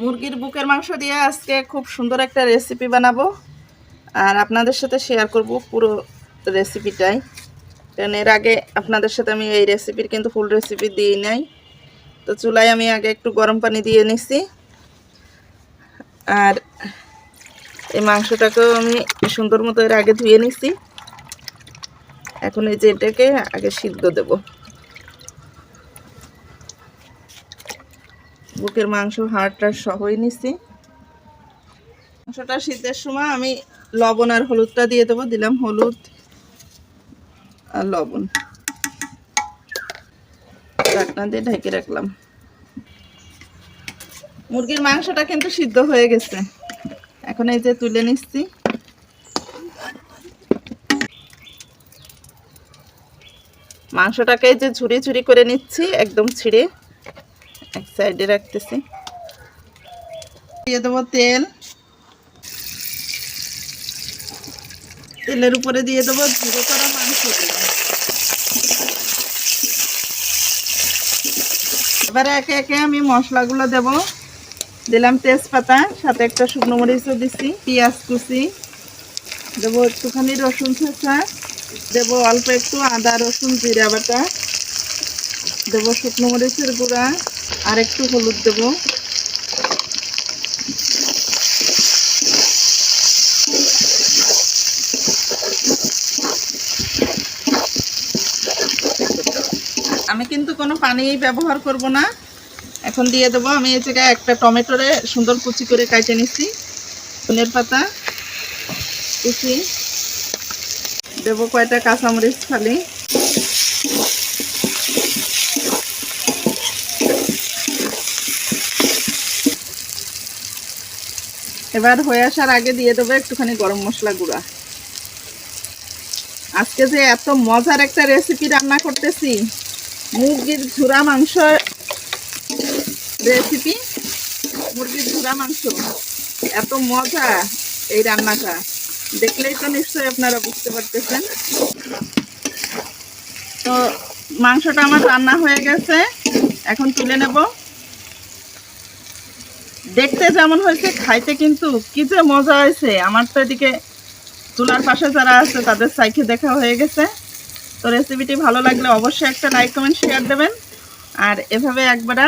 মুরগির বুকের মাংস দিয়ে আজকে খুব সুন্দর একটা রেসিপি বানাবো। আর আপনাদের সাথে শেয়ার করব পুরো রেসিপিটাই কারণ এর আগে আপনাদের সাথে আমি এই রেসিপির কিন্তু ফুল রেসিপি দিই নাই। তো চুলায় আমি আগে একটু গরম পানি দিয়ে নিছি। আর এই মাংসটাকেও আমি সুন্দর মতো এর আগে ধুয়ে নিছি। এখন এই যে এটাকে আগে সিদ্ধ দেবো। বুকের মাংস হাড়টা সহই নিছি। মাংসটা শীতের সময় আমি লবণ আর হলুদটা দিয়ে দেবো, দিলাম হলুদ আর লবণ। ঢাকনা দিয়ে ঢেকে রাখলাম। মুরগির মাংসটা কিন্তু সিদ্ধ হয়ে গেছে। এখন এই যে তুলে নিচ্ছি। মাংসটাকে যে ঝুড়ি ঝুড়ি করে নিচ্ছি, একদম ছিঁড়ে। এক সাইডে রাখতেছি। দিয়ে দেবো তেল। তেলের উপরে দিয়ে দেবো ধুলো করা মাংস। এবারে একে একে আমি মশলাগুলো দেব। দিলাম তেজপাতা, সাথে একটা শুকনো মরিচও দিছি, পেঁয়াজ কুচি। দেবো একটুখানি রসুন ছেঁচা। দেবো অল্প একটু আদা, রসুন, জিরা বাটা। দেবো শুকনো মরিচের গুঁড়া, আর একটু হলুদ দেবো। আমি কিন্তু কোনো পানি ব্যবহার করব না। এখন দিয়ে দেবো, আমি এই জায়গায় একটা টমেটোরে সুন্দর কুচি করে কাটে নিছি। ধনের পাতা, কুচি। দেবো কয়টা কাঁচামরিচ খালি। এবার হয়ে আসার আগে দিয়ে দেবো একটুখানি গরম মশলা গুঁড়া। আজকে যে এত মজার একটা রেসিপি রান্না করতেছি, মুরগির ঝুরা মাংস রেসিপি মুরগির ঝুরা মাংস। এত মজা এই রান্নাটা। দেখলেই তো নিশ্চয়ই আপনারা বুঝতে পারতেছেন। তো মাংসটা আমার রান্না হয়ে গেছে। এখন তুলে নেব। দেখতে যেমন হয়েছে, খাইতে কিন্তু কি যে মজা হয়েছে। আমার তো এদিকে চুলার পাশে যারা আছে, তাদের সাইকে দেখা হয়ে গেছে। তো রেসিপিটি ভালো লাগলে অবশ্যই একটা লাইক কমেন্ট শেয়ার দেবেন। আর এভাবে একবার